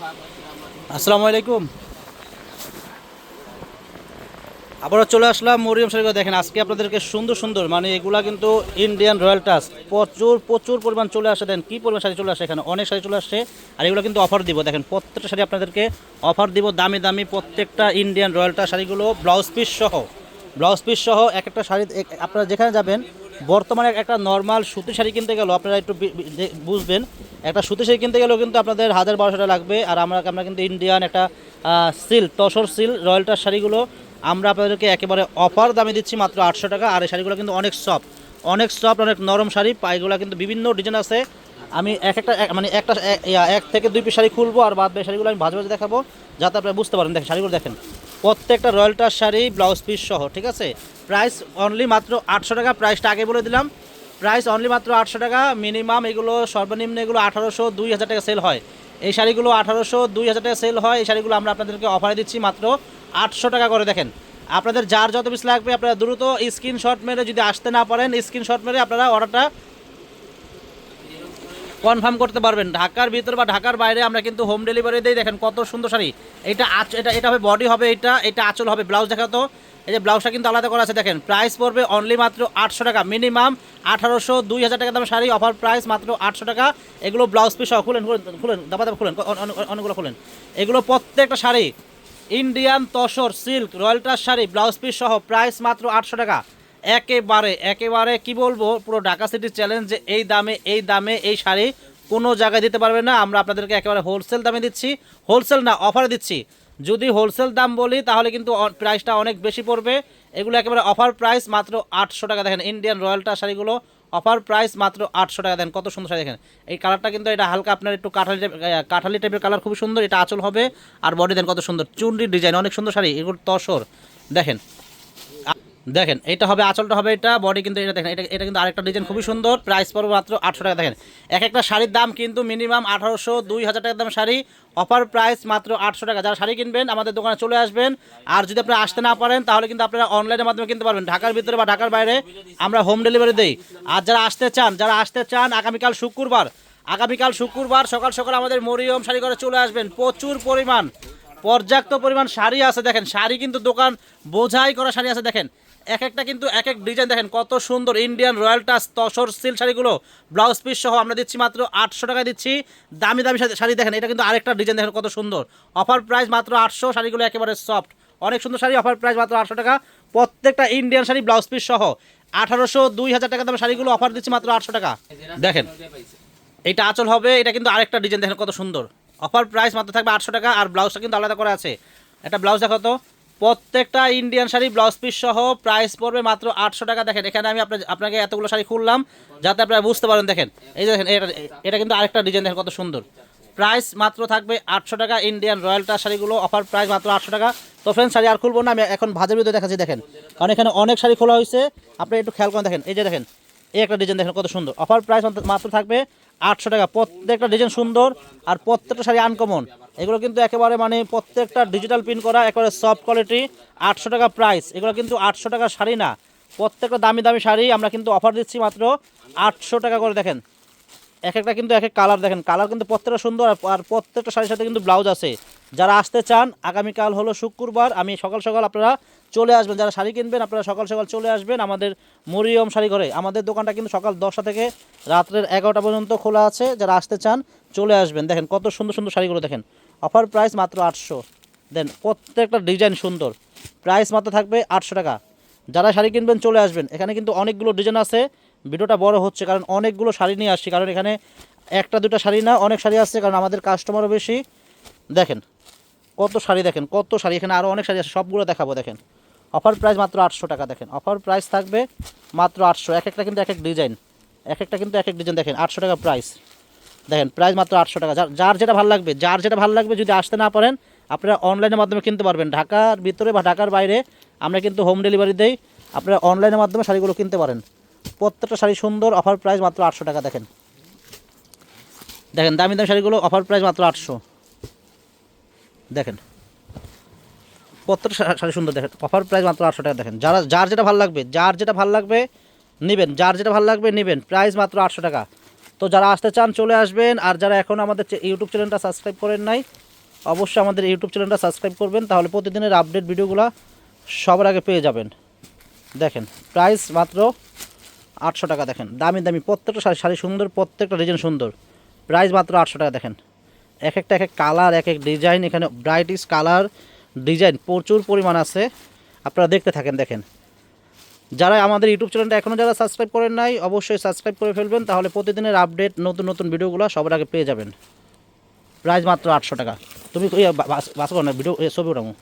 আসসালামু আলাইকুম। আবারও চলে আসলাম মরিয়ম শাড়ি দেখেন, আজকে আপনাদেরকে সুন্দর সুন্দর মানে এগুলা কিন্তু ইন্ডিয়ান রয়্যাল টাস প্রচুর প্রচুর পরিমাণ চলে আসে। দেন কী পরিমাণ শাড়ি চলে আসে এখানে? অনেক শাড়ি চলে আসছে আর এগুলো কিন্তু অফার দিব। দেখেন, প্রত্যেকটা শাড়ি আপনাদেরকে অফার দিব দামি দামি প্রত্যেকটা ইন্ডিয়ান রয়্যাল টাস শাড়িগুলো ব্লাউজ পিস সহ। ব্লাউজ পিস সহ এক একটা শাড়ি আপনারা যেখানে যাবেন বর্তমানে একটা নর্মাল সুতি শাড়ি কিনতে গেলেও আপনারা একটু বুঝবেন, একটা সুতি শাড়ি কিনতে গেলেও কিন্তু আপনাদের হাজার বারোশো টাকা লাগবে। আর আমরা আমরা কিন্তু ইন্ডিয়ান একটা সিল তসর সিল রয়্যালটার শাড়িগুলো আমরা আপনাদেরকে একেবারে অফার দামে দিচ্ছি মাত্র আটশো টাকা। আর এই শাড়িগুলো কিন্তু অনেক সফট অনেক সফট অনেক নরম শাড়ি। পাইগুলো কিন্তু বিভিন্ন ডিজাইন আছে। আমি এক একটা, এক- মানে একটা এক থেকে দুই পিস শাড়ি খুলবো আর বাদ শাড়িগুলো আমি ভাজে ভাজে দেখাবো, যাতে আপনারা বুঝতে পারেন। দেখেন, শাড়িগুলো দেখেন। প্রত্যেকটা রয়্যালটার শাড়ি, ব্লাউজ পিস সহ, ঠিক আছে? প্রাইস অনলি মাত্র আটশো টাকা প্রাইসটা আগে বলে দিলাম। প্রাইস অনলি মাত্র আটশো টাকা মিনিমাম এগুলো সর্বনিম্ন এগুলো আঠারোশো দুই হাজার টাকা সেল হয়। এই শাড়িগুলো আঠারোশো দুই হাজার টাকা সেল হয়, এই শাড়িগুলো আমরা আপনাদেরকে অফারে দিচ্ছি মাত্র আটশো টাকা করে, দেখেন। আপনাদের যার যত পিস লাগবে, আপনারা দ্রুত স্ক্রিনশট মেরে যদি আসতে না পারেন স্ক্রিনশট মেরে আপনারা অর্ডারটা কনফার্ম করতে পারবেন। ঢাকার ভিতর বা ঢাকার বাইরে আমরা কিন্তু হোম ডেলিভারি দিই। দেখেন কত সুন্দর শাড়ি। এটা আচ এটা এটা হবে বডি হবে এটা এটা আঁচল হবে ব্লাউজ দেখাতো এই যে ব্লাউজটা কিন্তু আলাদা করা আছে, দেখেন। প্রাইস পড়বে অনলি মাত্র আটশো টাকা। মিনিমাম আঠারোশো, দুই হাজার টাকা দামের শাড়ি অফার প্রাইস মাত্র আটশো টাকা। এগুলো ব্লাউজ পিস খুলেন খুলেন দাবা দাবা খুলেন, অন- অন- অনেকগুলো খুলেন। এগুলো প্রত্যেকটা শাড়ি ইন্ডিয়ান তসর সিল্ক রয়্যালটার শাড়ি ব্লাউজ পিস সহ প্রাইস মাত্র আটশো টাকা। একেবারে একেবারে কি বলব, পুরো ঢাকা সিটির চ্যালেঞ্জ যে এই দামে এই দামে এই শাড়ি কোনো জায়গায় দিতে পারবে না। আমরা আপনাদেরকে একেবারে হোলসেল দামে দিচ্ছি। হোলসেল না অফারে দিচ্ছি। যদি হোলসেল দাম বলি, তাহলে কিন্তু প্রাইসটা অনেক বেশি পড়বে। এগুলো একেবারে অফার প্রাইস মাত্র আটশো টাকা। দেখেন ইন্ডিয়ান রয়্যালটা শাড়িগুলো অফার প্রাইস মাত্র আটশো টাকা। দেন কত সুন্দর শাড়ি দেখেন। এই কালারটা কিন্তু এটা হালকা আপনার একটু কাঠালি কাঠালি টাইপের কালার খুব সুন্দর। এটা আঁচল হবে। আর বডি দেন কত সুন্দর। চুনরির ডিজাইন অনেক সুন্দর শাড়ি। এগুলো তসর। দেখেন দেখেন, এটা হবে, আঁচলটা হবে এটা বডি কিন্তু এটা দেখেন, এটা এটা কিন্তু আরেকটা ডিজাইন খুবই সুন্দর প্রাইস পড়বে মাত্র আটশো টাকা, দেখেন। এক একটা শাড়ির দাম কিন্তু মিনিমাম আঠারোশো, দুই হাজার টাকার দাম শাড়ি অফার প্রাইস মাত্র আটশো টাকা। যারা শাড়ি কিনবেন, আমাদের দোকানে চলে আসবেন, আর যদি আপনারা আসতে না পারেন, তাহলে কিন্তু আপনারা অনলাইনের মাধ্যমে কিনতে পারবেন। ঢাকার ভিতরে বা ঢাকার বাইরে আমরা হোম ডেলিভারি দিই। আর যারা আসতে চান, যারা আসতে চান, আগামীকাল শুক্রবার আগামীকাল শুক্রবার সকাল সকাল আমাদের মরিয়ম শাড়ি করে চলে আসবেন। প্রচুর পরিমাণ, পর্যাপ্ত পরিমাণ শাড়ি আছে, দেখেন। শাড়ি কিন্তু দোকান বোঝাই করা শাড়ি আছে, দেখেন। এক একটা কিন্তু এক এক ডিজাইন দেখেন, কত সুন্দর Indian royal touch tussar silk শাড়িগুলো ব্লাউজ পিস সহ আমরা দিচ্ছি মাত্র আটশো টাকা দিচ্ছি। দামি দামি শাড়ি- দেখেন, এটা কিন্তু আরেকটা ডিজাইন দেখেন কত সুন্দর। অফার প্রাইস মাত্র আটশো, শাড়িগুলো একেবারে সফট অনেক সুন্দর শাড়ি অফার প্রাইস মাত্র আটশো টাকা। প্রত্যেকটা ইন্ডিয়ান শাড়ি ব্লাউজ পিস সহ আঠারোশো দুই হাজার টাকা দামের শাড়িগুলো অফার দিচ্ছি মাত্র আটশো টাকা। দেখেন, এটা আচল হবে, এটা কিন্তু আরেকটা ডিজাইন দেখেন কত সুন্দর। অফার প্রাইস মাত্র থাকবে আটশো টাকা, আর ব্লাউজটা কিন্তু আলাদা করা আছে। একটা ব্লাউজ দেখো তো। প্রত্যেকটা ইন্ডিয়ান শাড়ি ব্লাউজ পিস সহ প্রাইস পড়বে মাত্র আটশো টাকা। দেখেন, এখানে আমি আপনার আপনাকে এতগুলো শাড়ি খুললাম, যাতে আপনারা বুঝতে পারেন, দেখেন। এই দেখেন, এটা এটা কিন্তু আরেকটা ডিজাইন দেখেন কত সুন্দর। প্রাইস মাত্র থাকবে আটশো টাকা ইন্ডিয়ান রয়্যালটা শাড়িগুলো অফার প্রাইস মাত্র আটশো টাকা। তো ফ্রেন্ড শাড়ি আর খুলবো না, আমি এখন ভাজের ভিতরে দেখাচ্ছি, দেখেন। কারণ এখানে অনেক শাড়ি খোলা হয়েছে, আপনি একটু খেয়াল করে দেখেন। এই যে দেখেন এই একটা ডিজাইন দেখেন কত সুন্দর। অফার প্রাইস মাত্র থাকবে আটশো টাকা। প্রত্যেকটা ডিজাইন সুন্দর আর প্রত্যেকটা শাড়ি আনকমন এগুলো কিন্তু একেবারে মানে প্রত্যেকটা ডিজিটাল প্রিন্ট করা, একেবারে সফট কোয়ালিটি আটশো টাকা প্রাইস এগুলো কিন্তু আটশো টাকা শাড়ি না। প্রত্যেকটা দামি দামি শাড়ি আমরা কিন্তু অফার দিচ্ছি মাত্র আটশো টাকা করে। দেখেন এক একটা কিন্তু এক এক কালার দেখেন। কালার কিন্তু প্রত্যেকটা সুন্দর আর- প্রত্যেকটা শাড়ির সাথে কিন্তু ব্লাউজ আছে। যারা আসতে চান, আগামীকাল হলো শুক্রবার, আমি সকাল সকাল আপনারা চলে আসবেন। যারা শাড়ি কিনবেন, আপনারা সকাল সকাল চলে আসবেন আমাদের মরিয়ম শাড়ি ঘরে। আমাদের দোকানটা কিন্তু সকাল দশটা থেকে রাত্রের এগারোটা পর্যন্ত খোলা আছে। যারা আসতে চান, চলে আসবেন। দেখেন কত সুন্দর সুন্দর শাড়িগুলো দেখেন। অফার প্রাইস মাত্র আটশো। দেন প্রত্যেকটা ডিজাইন সুন্দর। প্রাইস মাত্র থাকবে আটশো টাকা। যারা শাড়ি কিনবেন, চলে আসবেন। এখানে কিন্তু অনেকগুলো ডিজাইন আছে। ভিডিওটা বড় হচ্ছে কারণ অনেকগুলো শাড়ি নিয়ে আসছি। কারণ এখানে একটা দুটো শাড়ি না, অনেক শাড়ি আসছে কারণ আমাদের কাস্টমারও বেশি। দেখেন কত শাড়ি দেখেন, কত শাড়ি, এখানে আরও অনেক শাড়ি আছে, সবগুলো দেখাবো, দেখেন। অফার প্রাইস মাত্র আটশো টাকা, দেখেন। অফার প্রাইস থাকবে মাত্র আটশো, এক একটা কিন্তু এক এক ডিজাইন এক একটা কিন্তু এক এক ডিজাইন দেখেন, আটশো টাকা প্রাইস দেখেন প্রাইস মাত্র আটশো টাকা যার- যেটা ভালো লাগবে, যার যেটা ভালো লাগবে যদি আসতে না পারেন, আপনারা অনলাইনের মাধ্যমে কিনতে পারবেন। ঢাকার ভিতরে বা ঢাকার বাইরে আমরা কিন্তু হোম ডেলিভারি দেই, আপনারা অনলাইনের মাধ্যমে শাড়িগুলো কিনতে পারেন। প্রত্যেকটা শাড়ি সুন্দর অফার প্রাইস মাত্র আটশো টাকা, দেখেন। দেখেন, দামি দামি শাড়িগুলো অফার প্রাইস মাত্র আটশো। দেখেন। প্রত্যেকটা শাড়ি সুন্দর দেখেন। অফার প্রাইস মাত্র আটশো টাকা দেখেন। যারা যার যেটা ভালো লাগবে, যার যেটা ভালো লাগবে, নেবেন। যার যেটা ভালো লাগবে, নেবেন। প্রাইস মাত্র আটশো টাকা। তো যারা আসতে চান, চলে আসবেন। আর যারা এখন আমাদের ইউটিউব চ্যানেলটা সাবস্ক্রাইব করেন নাই, অবশ্যই আমাদের ইউটিউব চ্যানেলটা সাবস্ক্রাইব করবেন। তাহলে প্রতিদিনের আপডেট ভিডিওগুলো সবার আগে পেয়ে যাবেন। দেখেন, প্রাইস মাত্র আটশো টাকা দেখেন। দামি দামি প্রত্যেকটা শাড়ি শাড়ি সুন্দর, প্রত্যেকটা ডিজাইন সুন্দর। প্রাইস মাত্র আটশো টাকা দেখেন। এক একটা এক এক কালার এক এক ডিজাইন, এখানে ব্রাইটিস কালার, ডিজাইন প্রচুর পরিমাণ আছে। আপনারা দেখতে থাকেন, দেখেন। যারা আমাদের ইউটিউব চ্যানেলটা এখনও যারা সাবস্ক্রাইব করেন নাই, অবশ্যই সাবস্ক্রাইব করে ফেলবেন, তাহলে প্রতিদিনের আপডেট নতুন নতুন ভিডিওগুলো সবার আগে পেয়ে যাবেন। প্রাইস মাত্র আটশো টাকা। তুমি বাস- করো না, ভিডিও ছবি ওঠামো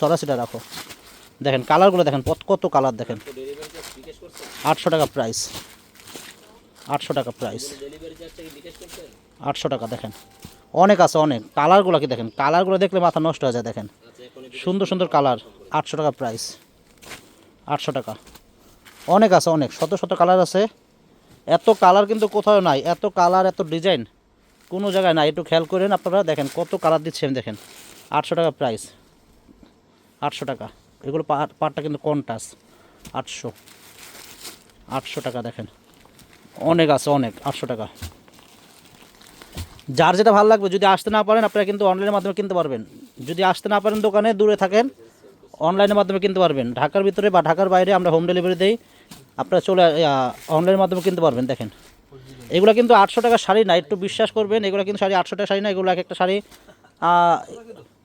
সরাসিটা রাখো। দেখেন, কালারগুলো দেখেন, কত কত কালার দেখেন। আটশো টাকা প্রাইস আটশো টাকা প্রাইস আটশো টাকা, দেখেন। অনেক আছে, অনেক। কালারগুলো কি দেখেন? কালারগুলো দেখলে মাথা নষ্ট হয়ে যায়, দেখেন। সুন্দর সুন্দর কালার, আটশো টাকা প্রাইস আটশো টাকা। অনেক আছে, অনেক। শত শত কালার আছে। এত কালার কিন্তু কোথাও নাই। এত কালার, এত ডিজাইন কোনো জায়গায় নাই। একটু খেয়াল করেন আপনারা, দেখেন কত কালার দিচ্ছে আমি দেখেন। আটশো টাকা প্রাইস আটশো টাকা। এগুলো পাট পাটটা কিন্তু কন্টাস। আটশো। আটশো টাকা দেখেন। অনেক আছে, অনেক। আটশো টাকা। যার যেটা ভালো লাগবে, যদি আসতে না পারেন, আপনারা কিন্তু অনলাইনের মাধ্যমে কিনতে পারবেন। যদি আসতে না পারেন দোকানে, দূরে থাকেন অনলাইনের মাধ্যমে কিনতে পারবেন। ঢাকার ভিতরে বা ঢাকার বাইরে আমরা হোম ডেলিভারি দিই, আপনারা চলে অনলাইনের মাধ্যমে কিনতে পারবেন, দেখেন। এগুলো কিন্তু আটশো টাকা শাড়ি না, একটু বিশ্বাস করবেন, এগুলো কিন্তু শাড়ি আটশো টাকা শাড়ি না, এগুলো এক একটা শাড়ি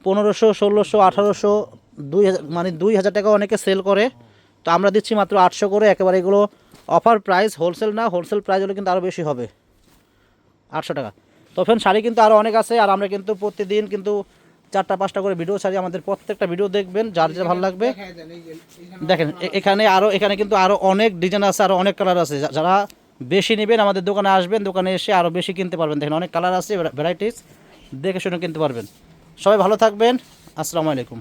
পনেরোশো, ষোলোশো, আঠারোশো, দুই মানে দুই হাজার টাকা অনেকে সেল করে। তো আমরা দিচ্ছি মাত্র আটশো করে, একেবারে এগুলো অফার প্রাইস হোলসেল না হোলসেল প্রাইস হলে কিন্তু আরও বেশি হবে। আটশো টাকা। তো ফ্রেন্ড শাড়ি কিন্তু আরও অনেক আছে আর আমরা কিন্তু প্রতিদিন কিন্তু চারটা, পাঁচটা করে ভিডিও ছাড়ি আমাদের প্রত্যেকটা ভিডিও দেখবেন, যার যা ভালো লাগবে। দেখেন এখানে আরও এখানে কিন্তু আরও অনেক ডিজাইন আছে আরও অনেক কালার আছে। যারা বেশি নেবেন আমাদের দোকানে আসবেন, দোকানে এসে আরও বেশি কিনতে পারবেন। দেখেন, অনেক কালার আছে, ভ্যারাইটিস, দেখে শুনে কিনতে পারবেন। সবাই ভালো থাকবেন। আসসালামু আলাইকুম।